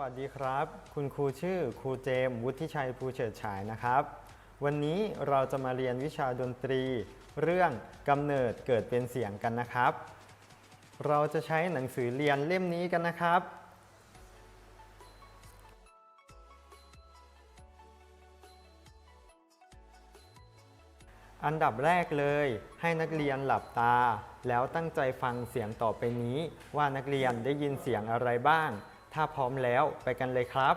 วัสดีครับ คุณครูชื่อครูเจม วุฒิชัยภูเฉิดฉายนะครับ วันนี้เราจะมาเรียนวิชาดนตรี เรื่องกำเนิดเกิดเป็นเสียงกันนะครับ เราจะใช้หนังสือเรียนเล่มนี้กันนะครับ อันดับแรกเลยให้นักเรียนหลับตา แล้วตั้งใจฟังเสียงต่อไปนี้ว่านักเรียนได้ยินเสียงอะไรบ้าง ถ้าพร้อมแล้วไปกันเลยครับ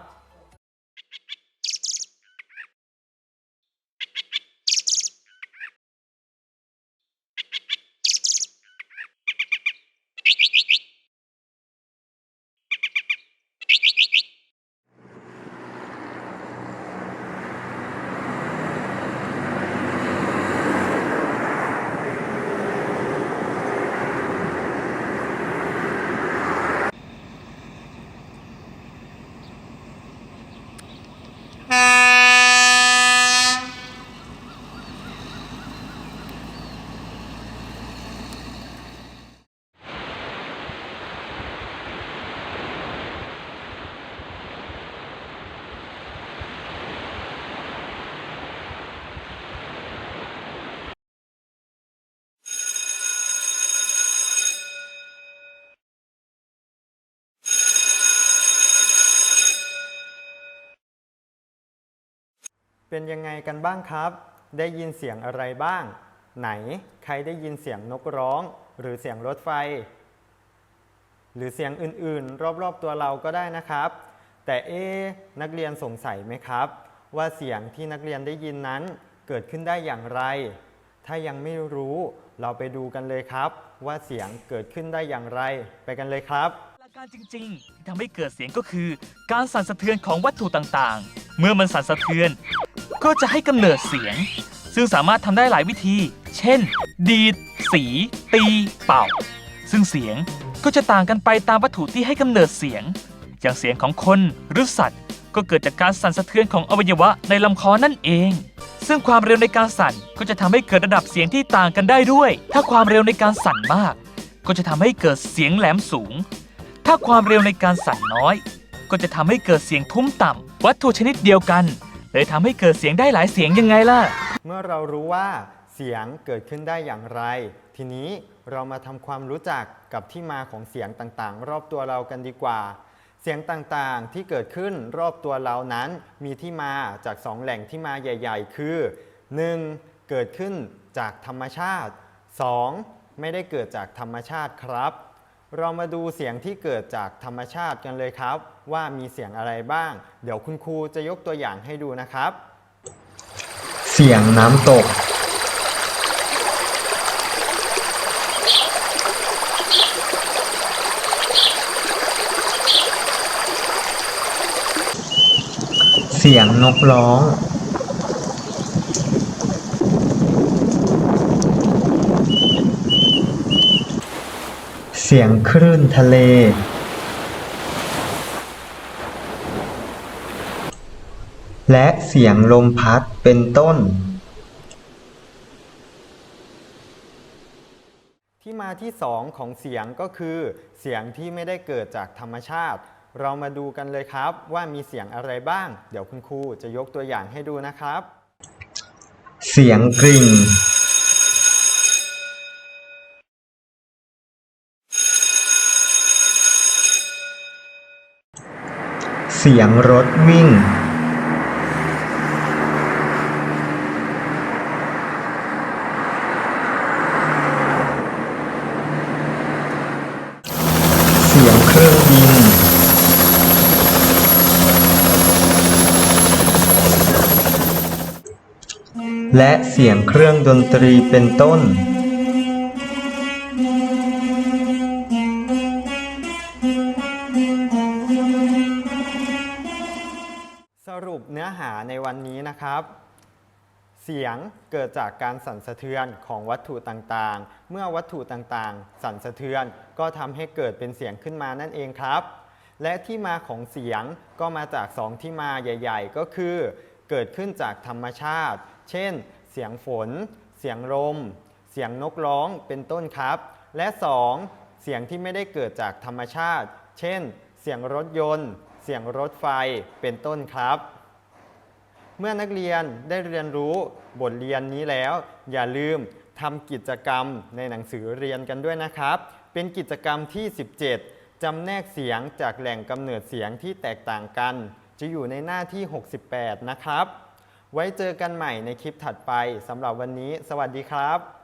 เป็นยังไงกันบ้างครับ ได้ยินเสียงอะไรบ้าง ไหนใครได้ยินเสียงนกร้อง หรือเสียงรถไฟ หรือเสียงอื่นๆ รอบๆตัวเราก็ได้นะครับ แต่เอ๊ะนักเรียนสงสัยไหมครับ ว่าเสียงที่นักเรียนได้ยินนั้นเกิดขึ้นได้อย่างไร ถ้ายังไม่รู้เราไปดูกันเลยครับ ว่าเสียงเกิดขึ้นได้อย่างไร ไปกันเลยครับหลักการจริงๆที่ทำให้เกิดเสียงก็คือ การสั่นสะเทือนของวัตถุต่างๆ เมื่อมันสั่นสะเทือน ก็จะให้กำเนิดเสียง ซึ่งสามารถทำได้หลายวิธี เช่น ดีด สี ตี เป่า ซึ่งเสียงก็จะต่างกันไปตามวัตถุที่ให้กำเนิดเสียง อย่างเสียงของคนหรือสัตว์ ก็เกิดจากการสั่นสะเทือนของอวัยวะในลำคอนั่นเอง ซึ่งความเร็วในการสั่นก็จะทำให้เกิดระดับเสียงที่ต่างกันได้ด้วย ถ้าความเร็วในการสั่นมาก ก็จะทำให้เกิดเสียงแหลมสูง ถ้าความเร็วในการสั่นน้อย ก็จะทำให้เกิดเสียงทุ้มต่ำวัตถุชนิดเดียวกัน เลยทำให้เกิดเสียงได้หลายเสียงยังไงล่ะ เมื่อเรารู้ว่าเสียงเกิดขึ้นได้อย่างไร ทีนี้เรามาทำความรู้จักกับที่มาของเสียงต่างๆ รอบตัวเรากันดีกว่า เสียงต่างๆที่เกิดขึ้นรอบตัวเรานั้นมีที่มาจากสองแหล่งที่มาใหญ่ ๆ คือ 1. เกิดขึ้นจากธรรมชาติ 2. ไม่ได้เกิดจากธรรมชาติครับ เรามาดูเสียงที่เกิดจากธรรมชาติกันเลยครับ ว่ามีเสียงอะไรบ้าง เดี๋ยวคุณครูจะยกตัวอย่างให้ดูนะครับ เสียงน้ำตก เสียงนกร้อง เสียงคลื่นทะเลและเสียงลมพัดเป็นต้น ที่มาที่2ของเสียงก็คือ เสียงที่ไม่ได้เกิดจากธรรมชาติ เรามาดูกันเลยครับว่ามีเสียงอะไรบ้าง เดี๋ยวคุณครูจะยกตัวอย่างให้ดูนะครับ เสียงกริ่ง สียงรถวิ่งเสียงเครื่องบิน และเสียงเครื่องดนตรีเป็นต้น เนื้อหาในวันนี้นะครับ เสียงเกิดจากการสั่นสะเทือนของวัตถุต่างๆ เมื่อวัตถุต่างๆ สั่นสะเทือนก็ทำให้เกิดเป็นเสียงขึ้นมานั่นเองครับ และที่มาของเสียงก็มาจากสองที่มาใหญ่ ๆ ก็คือ เกิดขึ้นจากธรรมชาติ เช่น เสียงฝน เสียงลม เสียงนกร้องเป็นต้นครับ และ 2. เสียงที่ไม่ได้เกิดจากธรรมชาติ เช่น เสียงรถยนต์เสียงรถไฟเป็นต้นครับ เมื่อนักเรียนได้เรียนรู้บทเรียนนี้แล้ว อย่าลืมทำกิจกรรมในหนังสือเรียนกันด้วยนะครับ เป็นกิจกรรมที่ 17 จำแนกเสียงจากแหล่งกำเนิดเสียงที่แตกต่างกัน จะอยู่ในหน้าที่ 68 นะครับ ไว้เจอกันใหม่ในคลิปถัดไปสำหรับวันนี้ สวัสดีครับ